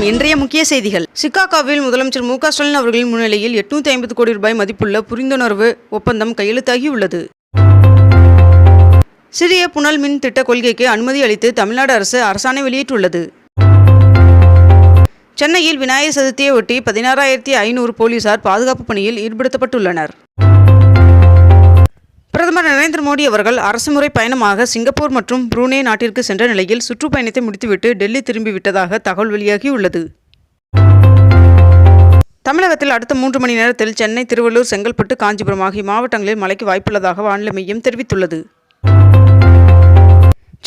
வணக்கம் இன்றைய முக்கிய செய்திகள். சிகாகோவில் முதலமைச்சர் மு க ஸ்டாலின் அவர்களின் முன்னிலையில் எட்நூத்தி ஐம்பது கோடி ரூபாய் மதிப்புள்ள புரிந்துணர்வு ஒப்பந்தம் கையெழுத்தாகியுள்ளது. சிறிய புனல் மின் திட்ட கொள்கைக்கு அனுமதி அளித்து தமிழ்நாடு அரசு அரசாணை வெளியிட்டுள்ளது. சென்னையில் விநாயகர் சதுர்த்தியை ஒட்டி பதினாறாயிரத்தி ஐநூறு போலீசார் பாதுகாப்பு பணியில் ஈடுபடுத்தப்பட்டுள்ளனர். பிரதமர் நரேந்திர மோடி அவர்கள் அரசுமுறை பயணமாக சிங்கப்பூர் மற்றும் புரூனே நாட்டிற்கு சென்ற நிலையில் சுற்றுப்பயணத்தை முடித்துவிட்டு டெல்லி திரும்பிவிட்டதாக தகவல் வெளியாகியுள்ளது. தமிழகத்தில் அடுத்த மூன்று மணி நேரத்தில் சென்னை திருவள்ளூர் செங்கல்பட்டு காஞ்சிபுரம் ஆகிய மாவட்டங்களில் மழைக்கு வாய்ப்புள்ளதாக வானிலை மையம் தெரிவித்துள்ளது.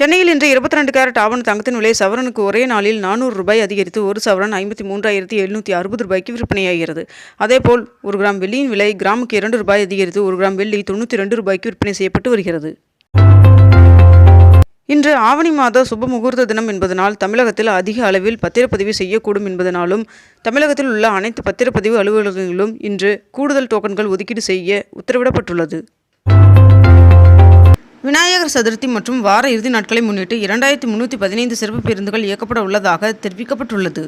சென்னையில் இன்று இருபத்தி ரெண்டு கேரட் ஆவண தங்கத்தின் விலை சவரனுக்கு ஒரே நாளில் நானூறு ரூபாய் அதிகரித்து ஒரு சவரன் ஐம்பத்தி மூன்றாயிரத்தி எழுநூற்றி அறுபது ரூபாய்க்கு விற்பனையாகிறது. அதேபோல் ஒரு கிராம் வெள்ளியின் விலை கிராமுக்கு இரண்டு ரூபாய் அதிகரித்து ஒரு கிராம் வெள்ளி தொண்ணூற்றி ரெண்டு ரூபாய்க்கு விற்பனை செய்யப்பட்டு வருகிறது. இன்று ஆவணி மாத சுப முகூர்த்த தினம் என்பதனால் தமிழகத்தில் அதிக அளவில் பத்திரப்பதிவு செய்யக்கூடும் என்பதனாலும் தமிழகத்தில் உள்ள அனைத்து பத்திரப்பதிவு அலுவலகங்களிலும் இன்று கூடுதல் டோக்கன்கள் ஒதுக்கீடு செய்ய உத்தரவிடப்பட்டுள்ளது. விநாயகர் சதுர்த்தி மற்றும் வார இறுதி நாட்களை முன்னிட்டு இரண்டாயிரத்தி முன்னூற்றி பதினைந்து சிறப்பு பேருந்துகள் இயக்கப்பட உள்ளதாக தெரிவிக்கப்பட்டுள்ளது.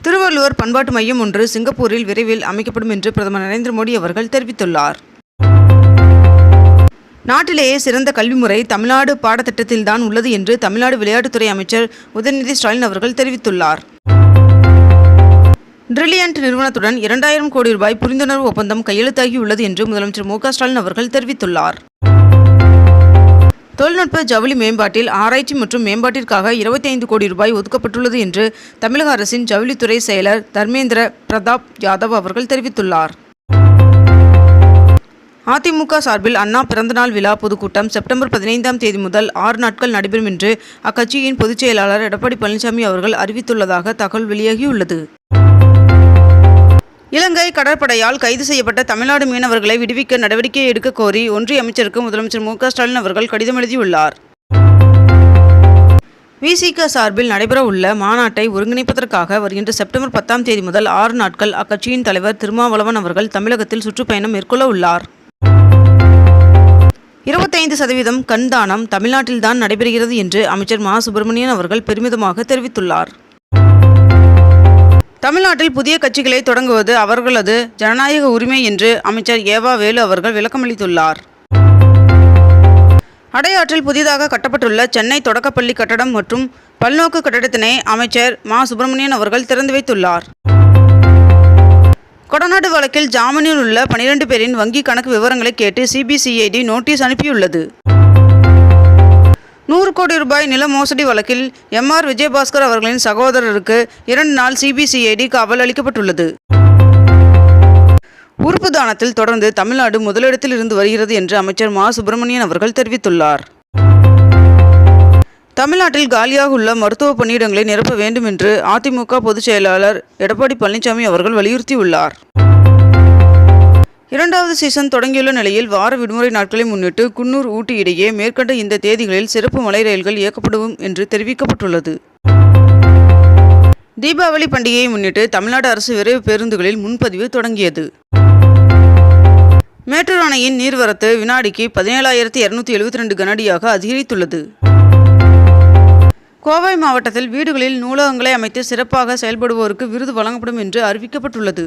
திருவள்ளுவர் பண்பாட்டு மையம் ஒன்று சிங்கப்பூரில் விரைவில் அமைக்கப்படும் என்று பிரதமர் நரேந்திர மோடி அவர்கள் தெரிவித்துள்ளார். நாட்டிலேயே சிறந்த கல்வி முறை தமிழ்நாடு பாடத்திட்டத்தில்தான் உள்ளது என்று தமிழ்நாடு விளையாட்டுத்துறை அமைச்சர் உதயநிதி ஸ்டாலின் அவர்கள் தெரிவித்துள்ளார். பிரில்லியன்ட் நிறுவனத்துடன் இரண்டாயிரம் கோடி ரூபாய் புரிந்துணர்வு ஒப்பந்தம் கையெழுத்தாகியுள்ளது என்று முதலமைச்சர் மு ஸ்டாலின் அவர்கள் தெரிவித்துள்ளார். தொழில்நுட்ப ஜவுளி மேம்பாட்டில் ஆராய்ச்சி மற்றும் மேம்பாட்டிற்காக இருபத்தி ஐந்து கோடி ரூபாய் ஒதுக்கப்பட்டுள்ளது என்று தமிழக அரசின் ஜவுளித்துறை செயலர் தர்மேந்திர பிரதாப் யாதவ் அவர்கள் தெரிவித்துள்ளார். அதிமுக சார்பில் அண்ணா பிறந்தநாள் விழா பொதுக்கூட்டம் செப்டம்பர் பதினைந்தாம் தேதி முதல் ஆறு நாட்கள் நடைபெறும் என்று அக்கட்சியின் பொதுச் செயலாளர் எடப்பாடி பழனிசாமி அவர்கள் அறிவித்துள்ளதாக தகவல் வெளியாகியுள்ளது. இலங்கை கடற்படையால் கைது செய்யப்பட்ட தமிழ்நாடு மீனவர்களை விடுவிக்க நடவடிக்கை எடுக்க கோரி ஒன்றிய அமைச்சருக்கு முதலமைச்சர் மு ஸ்டாலின் அவர்கள் கடிதம் எழுதியுள்ளார். விசிக சார்பில் நடைபெறவுள்ள மாநாட்டை ஒருங்கிணைப்பதற்காக வருகின்ற செப்டம்பர் பத்தாம் தேதி முதல் ஆறு நாட்கள் அக்கட்சியின் தலைவர் திருமாவளவன் அவர்கள் தமிழகத்தில் சுற்றுப்பயணம் மேற்கொள்ள உள்ளார். இருபத்தைந்து சதவீதம் கண்தானம் தமிழ்நாட்டில்தான் நடைபெறுகிறது என்று அமைச்சர் மா. சுப்பிரமணியன் அவர்கள் பெருமிதமாக தெரிவித்துள்ளார். தமிழ்நாட்டில் புதிய கட்சிகளை தொடங்குவது அவர்களது ஜனநாயக உரிமை என்று அமைச்சர் ஏவா வேலு அவர்கள் விளக்கமளித்துள்ளார். அடையாற்றில் புதிதாக கட்டப்பட்டுள்ள சென்னை தொடக்கப்பள்ளி கட்டடம் மற்றும் பல்நோக்கு கட்டடத்தினை அமைச்சர் மா. சுப்பிரமணியன் அவர்கள் திறந்து வைத்துள்ளார். கொடநாடு வழக்கில் ஜாமீனில் உள்ள பனிரெண்டு பேரின் வங்கி கணக்கு விவரங்களை கேட்டு சிபிசிஐடி நோட்டீஸ் அனுப்பியுள்ளது. கோடி ரூபாய் நில மோசடி வழக்கில் எம் ஆர் விஜயபாஸ்கர் அவர்களின் சகோதரருக்கு இரண்டு நாள் சிபிசிஐடி காவல் அளிக்கப்பட்டுள்ளது. உறுப்பு தானத்தில் தொடர்ந்து தமிழ்நாடு முதலிடத்தில் இருந்து வருகிறது என்று அமைச்சர் மா. சுப்பிரமணியன் அவர்கள் தெரிவித்துள்ளார். தமிழ்நாட்டில் காலியாக உள்ள மருத்துவ பணியிடங்களை நிரப்ப வேண்டும் என்று அதிமுக பொதுச் செயலாளர் எடப்பாடி பழனிசாமி அவர்கள் வலியுறுத்தியுள்ளார். இரண்டாவது சீசன் தொடங்கியுள்ள நிலையில் வார விடுமுறை நாட்களை முன்னிட்டு குன்னூர் ஊட்டி இடையே மேற்கண்ட இந்த தேதிகளில் சிறப்பு மலை ரயில்கள் இயக்கப்படும் என்று தெரிவிக்கப்பட்டுள்ளது. தீபாவளி பண்டிகையை முன்னிட்டு தமிழ்நாடு அரசு விரைவு பேருந்துகளில் முன்பதிவு தொடங்கியது. மேட்டூர் அணையின் நீர்வரத்து வினாடிக்கு பதினேழாயிரத்தி இருநூத்தி எழுபத்தி ரெண்டு கனடியாக அதிகரித்துள்ளது. கோவை மாவட்டத்தில் வீடுகளில் நூலகங்களை அமைத்து சிறப்பாக செயல்படுவோருக்கு விருது வழங்கப்படும் என்று அறிவிக்கப்பட்டுள்ளது.